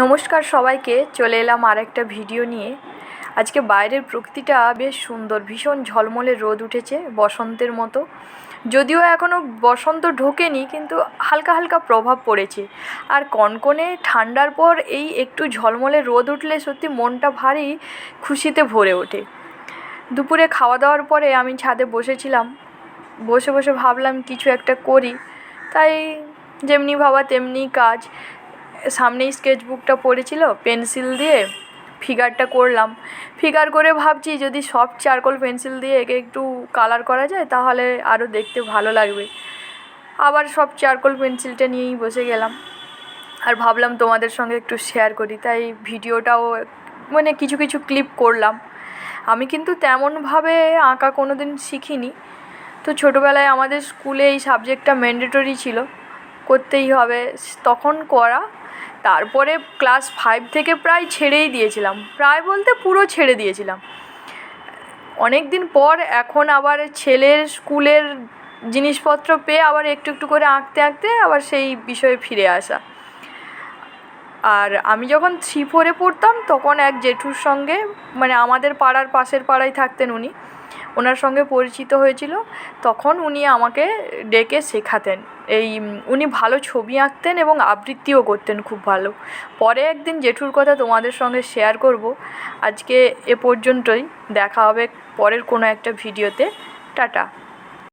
নমস্কার সবাইকে, চলে এলাম আর একটা ভিডিও নিয়ে। আজকে বাইরের প্রকৃতিটা বেশ সুন্দর, ভীষণ ঝলমলে রোদ উঠেছে বসন্তের মতো। যদিও এখনও বসন্ত ঢোকেনি, কিন্তু হালকা হালকা প্রভাব পড়েছে। আর কনকনে ঠান্ডার পর এই একটু ঝলমলে রোদ উঠলে সত্যি মনটা ভারী খুশিতে ভরে ওঠে। দুপুরে খাওয়া দাওয়ার পরে আমি ছাদে বসেছিলাম। বসে বসে ভাবলাম, কিছু একটা করি। তাই যেমনি ভাবা তেমনি কাজ। সামনেই স্কেচবুকটা পড়েছিল, পেন্সিল দিয়ে ফিগারটা করলাম। ফিগার করে ভাবছি যদি সব চারকোল পেন্সিল দিয়ে একে একটু কালার করা যায় তাহলে আরও দেখতে ভালো লাগবে। আবার সব চারকোল পেন্সিলটা নিয়েই বসে গেলাম। আর ভাবলাম তোমাদের সঙ্গে একটু শেয়ার করি, তাই ভিডিওটাও মানে কিছু কিছু ক্লিপ করলাম। আমি কিন্তু তেমনভাবে আঁকা কোনো দিন শিখিনি। তো ছোটোবেলায় আমাদের স্কুলে এই সাবজেক্টটা ম্যান্ডেটরি ছিল, করতেই হবে। তখন করা তারপরে ক্লাস ফাইভ থেকে প্রায় ছেড়েই দিয়েছিলাম। প্রায় বলতে পুরো ছেড়ে দিয়েছিলাম। অনেক দিন পর এখন আবার ছেলের স্কুলের জিনিসপত্র পেয়ে আবার একটু একটু করে আঁকতে আঁকতে আবার সেই বিষয়ে ফিরে আসা। আর আমি যখন থ্রি ফোরে পড়তাম, তখন এক জেঠুর সঙ্গে মানে আমাদের পাড়ার পাশের পাড়ায় থাকতেন উনি ওনার সঙ্গে পরিচিত হয়েছিল। তখন উনি আমাকে ডেকে শেখাতেন। এই, উনি ভালো ছবি আঁকতেন এবং আবৃত্তিও করতেন খুব ভালো। পরে একদিন জেঠুর কথা তোমাদের সঙ্গে শেয়ার করব। আজকে এ পর্যন্তই। দেখা হবে পরের কোনো একটা ভিডিওতে টাটা।